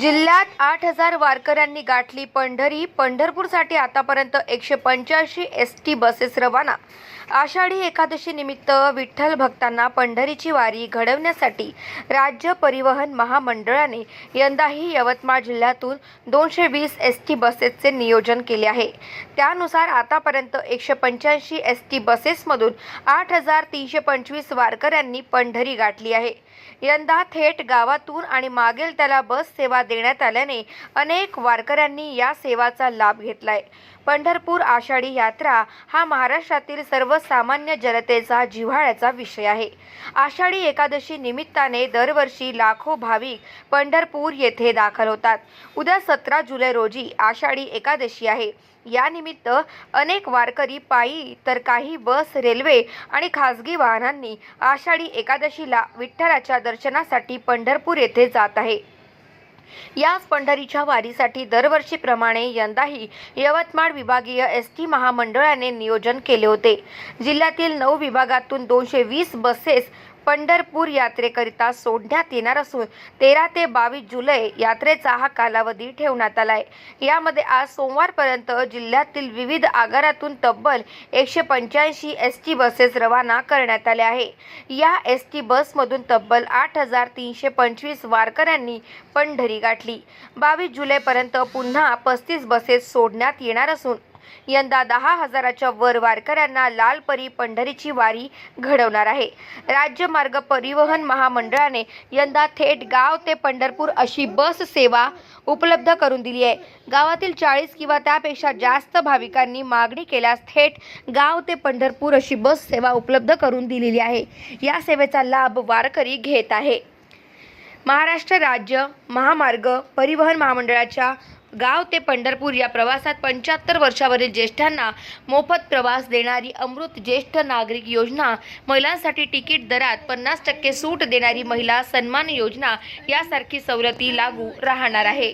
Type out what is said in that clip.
जिल्ह्यात आठ हजार वारकऱ्यांनी गाठली पंढरी. पंढरपूरसाठी आतापर्यंत एकशे पंच्याऐंशी एस टी बसेस रवाना. आषाढी एकादशी निमित्त विठ्ठल भक्तांना पंढरीची वारी घडवण्यासाठी राज्य परिवहन महामंडळाने यंदाही यवतमाळ जिल्ह्यातून दोनशे वीस एस टी बसेसचे नियोजन केले आहे. त्यानुसार आतापर्यंत एकशे पंच्याऐंशी एस टी बसेसमधून आठ हजार तीनशे पंचवीस वारकऱ्यांनी पंढरी गाठली आहे. यंदा थेट गावातून आणि मागेल त्याला बस सेवा देण्यात आल्याने अनेक वारकऱ्यांनी या सेवाचा लाभ घेतलाय. पंढरपूर आषाढी यात्रा हा महाराष्ट्रातील सर्वसामान्य जनतेचा जिव्हाळ्याचा विषय आहे. आषाढी एकादशी निमित्ताने दरवर्षी लाखो भाविक पंढरपूर येथे दाखल होतात. उद्या सतरा जुलै रोजी आषाढी एकादशी आहे. यानिमित्त अनेक वारकरी पायी तर काही बस रेल्वे आणि खासगी वाहनांनी आषाढी एकादशीला विठ्ठलाच्या दर्शनासाठी पंढरपूर येथे जात आहे. याच पंढरीच्या वारीसाठी दरवर्षीप्रमाणे यंदाही यवतमाळ विभागीय एस टी महामंडळाने नियोजन केले होते. जिल्ह्यातील नऊ विभागातून दोनशे वीस बसेस पंढरपूर यात्रेकरिता सोडण्यात येणार असून तेरा ते बावीस जुलै यात्रेचा हा कालावधी ठेवण्यात आला आहे यामध्ये आज सोमवारपर्यंत जिल्ह्यातील विविध आगारातून तब्बल एकशे पंच्याऐंशी एस टी बसेस रवाना करण्यात आल्या आहे. या एस टी बसमधून तब्बल आठ हजार तीनशे पंचवीस वारकऱ्यांनी पंढरी गाठली. बावीस जुलैपर्यंत पुन्हा पस्तीस बसेस सोडण्यात येणार असून यंदा दहा हजाराच्या वर वारकऱ्यांना लालपरी पंढरीची वारी घडवणार आहे. राज्य मार्ग परिवहन महामंडळाने यंदा थेट गाव ते पंढरपूर अशी बस सेवा उपलब्ध करून दिली आहे. गावातील चाळीस किंवा त्यापेक्षा जास्त भाविकांनी मागणी केल्यास थेट गाव ते पंढरपूर अशी बस सेवा उपलब्ध करून दिलेली आहे. या सेवेचा लाभ वारकरी घेत आहे. महाराष्ट्र राज्य महामार्ग परिवहन महामंडळाच्या गाव ते पंढरपूर या प्रवासात पंच्याहत्तर वर्षावरील ज्येष्ठांना मोफत प्रवास देणारी अमृत ज्येष्ठ नागरिक योजना महिलांसाठी तिकीट दरात पन्नास टक्के सूट देणारी महिला सन्मान योजना यासारखी सवलती लागू राहणार आहे.